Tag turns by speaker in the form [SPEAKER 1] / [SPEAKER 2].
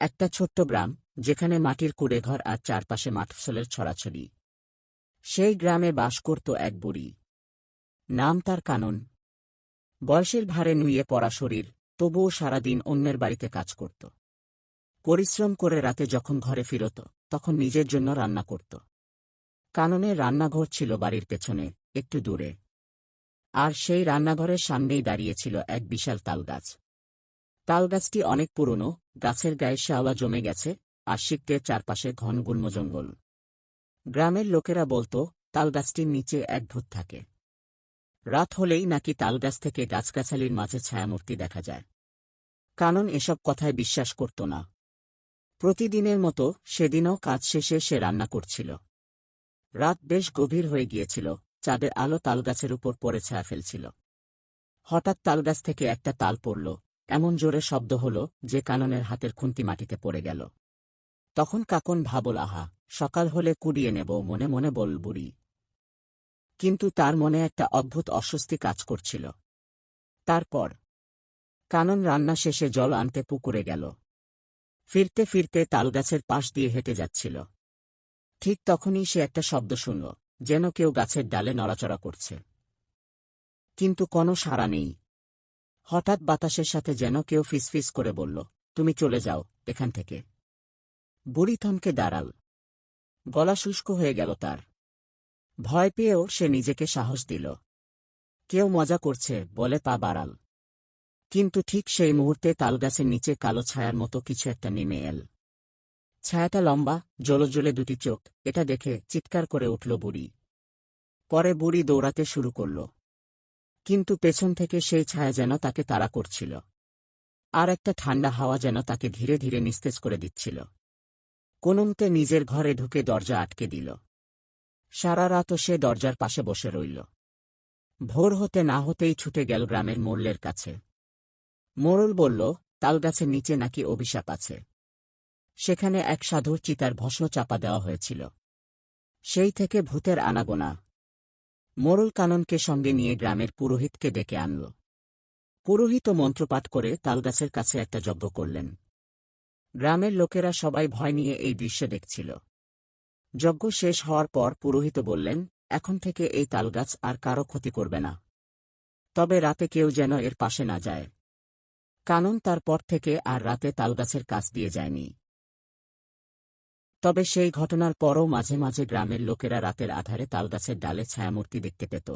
[SPEAKER 1] একটা ছোট্ট গ্রাম, যেখানে মাটির কুড়েঘর আর চারপাশে মাঠফসলের ছড়াছড়ি। সেই গ্রামে বাস করত এক বুড়ি। নাম তার কানন। বয়সের ভারে নুয়ে পড়া শরীর, তবুও সারাদিন অন্যের বাড়িতে কাজ করত। পরিশ্রম করে রাতে যখন ঘরে ফিরত, তখন নিজের জন্য রান্না করত। কাননের রান্নাঘর ছিল বাড়ির পেছনে, একটু দূরে। আর সেই রান্নাঘরের সামনেই দাঁড়িয়েছিল এক বিশাল তালগাছ। তালগাছটি অনেক পুরনো গাছের গায়ে শ্যাওলা জমে গেছে, আর শিকটের চারপাশে ঘন গুল্ম জঙ্গল। গ্রামের লোকেরা বলতো, তালগাছটির নিচে এক ভূত থাকে। রাত হলেই নাকি তালগাছ থেকে গাছগাছালির মাঝে ছায়ামূর্তি দেখা যায়। কানন এসব কথায় বিশ্বাস করত না। প্রতিদিনের মতো সেদিনও কাজ শেষে সে রান্না করছিল। রাত বেশ গভীর হয়ে গিয়েছিল, চাঁদের আলো তালগাছের উপর পড়ে ছায়া ফেলছিল। হঠাৎ তালগাছ থেকে একটা তাল পড়ল এমন জোরে শব্দ হল যে কাননের হাতের খুন্তি মাটিতে পড়ে গেল। তখন কাকন ভাবল, আহা, সকাল হলে কুড়িয়ে নেব, মনে মনে বল বুড়ি কিন্তু তার মনে একটা অদ্ভুত অস্বস্তি কাজ করছিল। তারপর কানন রান্না শেষে জল আনতে পুকুরে গেল। ফিরতে ফিরতে তালগাছের পাশ দিয়ে হেঁটে যাচ্ছিল। ঠিক তখনই সে একটা শব্দ শুনল, যেন কেউ গাছের ডালে নড়াচড়া করছে। কিন্তু কোনো সাড়া নেই। হঠাৎ বাতাসের সাথে যেন কেউ ফিসফিস করে বলল, তুমি চলে যাও এখান থেকে। বুড়ি থমকে দাঁড়াল। গলা শুষ্ক হয়ে গেল তার। ভয় পেয়েও সে নিজেকে সাহস দিল। কেউ মজা করছে বলে পা বাড়াল। কিন্তু ঠিক সেই মুহূর্তে তালগাছের নিচে কালো ছায়ার মতো কিছু একটা নেমে এল। ছায়াটা লম্বা জলজলে দুটি চোখ, এটা দেখে চিৎকার করে উঠল বুড়ি। পরে বুড়ি দৌড়াতে শুরু করল। কিন্তু পেছন থেকে সেই ছায়া যেন তাকে তাড়া করছিল। আর একটা ঠান্ডা হাওয়া যেন তাকে ধীরে ধীরে নিস্তেজ করে দিচ্ছিল। কোনমতে নিজের ঘরে ঢুকে দরজা আটকে দিল। সারা রাতও সে দরজার পাশে বসে রইল। ভোর হতে না হতেই ছুটে গেল গ্রামের মোড়লের কাছে। মোড়ল বলল তালগাছের নিচে নাকি অভিশাপ আছে? সেখানে এক সাধুর চিতার ভস্ম চাপা দেওয়া হয়েছিল। সেই থেকে ভূতের আনাগোনা। মোড়ল কাননকে সঙ্গে নিয়ে গ্রামের পুরোহিতকে ডেকে আনল। পুরোহিত মন্ত্রপাঠ করে তালগাছের কাছে একটা যজ্ঞ করলেন। গ্রামের লোকেরা সবাই ভয় নিয়ে এই দৃশ্য দেখছিল। যজ্ঞ শেষ হওয়ার পর পুরোহিত বললেন, এখন থেকে এই তালগাছ আর কারও ক্ষতি করবে না। তবে রাতে কেউ যেন এর পাশে না যায়। কানন তারপর থেকে আর রাতে তালগাছের কাছ দিয়ে যায়নি। তবে সেই ঘটনার পরও মাঝে মাঝে গ্রামের লোকেরা রাতের আধারে তালগাছের ডালে ছায়ামূর্তি দেখতে পেত।